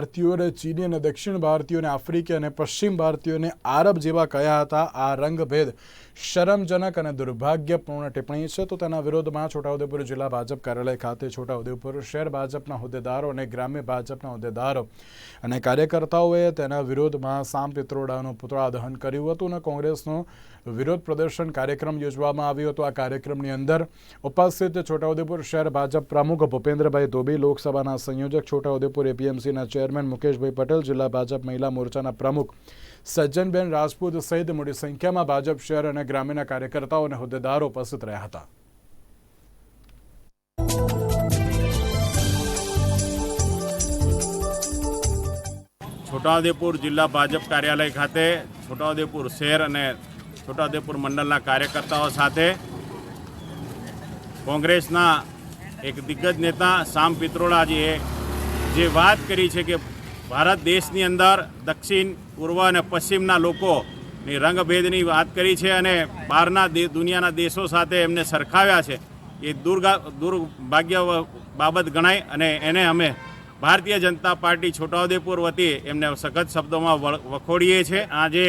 ભારતીયોને ચીની અને દક્ષિણ ભારતીયોને, આફ્રિકી અને પશ્ચિમ ભારતીયોને આરબ જેવા કયા હતા? આ રંગભેદ શરમજનક અને દુર્ભાગ્યપૂર્ણ ટિપ્પણી છે. તો તેના વિરોધમાં છોટાઉદેપુર જિલ્લા ભાજપ કાર્યાલય ખાતે છોટાઉદેપુર શહેર ભાજપના હોદ્દેદારો અને ગ્રામ્ય ભાજપના હોદ્દેદારો અને કાર્યકર્તાઓએ તેના વિરોધમાં સામ પિત્રોડાનું પુતળા દહન કર્યું હતું અને કોંગ્રેસનો વિરોધ પ્રદર્શન કાર્યક્રમ યોજવામાં આવ્યો હતો. આ કાર્યક્રમની અંદર ઉપસ્થિત છોટાઉદેપુર શહેર ભાજપ પ્રમુખ ભૂપેન્દ્રભાઈ ધોબી, લોકસભાના સંયોજક છોટાઉદેપુર એપીએમસીના ચેરમેન મુકેશભાઈ પટેલ, જિલ્લા ભાજપ મહિલા મોરચાના પ્રમુખ સજ્જનબેન રાજપૂત સહિત મોટી સંખ્યામાં ભાજપ શહેર અને ગ્રામીણ કાર્યકર્તાઓ અને હોદ્દેદારો ઉપસ્થિત રહ્યા હતા. છોટાઉદેપુર જિલ્લા ભાજપ કાર્યાલય ખાતે, છોટાઉદેપુર શહેર અને છોટાઉદેપુર મંડળના કાર્યકર્તાઓ સાથે કોંગ્રેસના એક દિગ્ગજ નેતા, સામ પિત્રોડાજીએ જે વાત કરી છે કે ભારત દેશની અંદર દક્ષિણ, પૂર્વ અને પશ્ચિમના લોકોની રંગભેદની વાત કરી છે અને બહારના દુનિયાના દેશો સાથે એમને સરખાવ્યા છે. એ દુર્ગા, દુર્ભાગ્ય બાબત ગણાય અને એને અમે ભારતીય જનતા પાર્ટી છોટાઉદેપુર વતી એમને સખત શબ્દોમાં વખોડીએ છીએ. આજે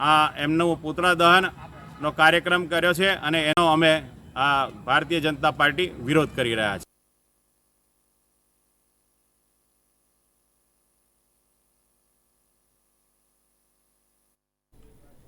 આ એમનું પુતળા દહનનો કાર્યક્રમ કર્યો છે અને એનો અમે આ ભારતીય જનતા પાર્ટી વિરોધ કરી રહ્યા છે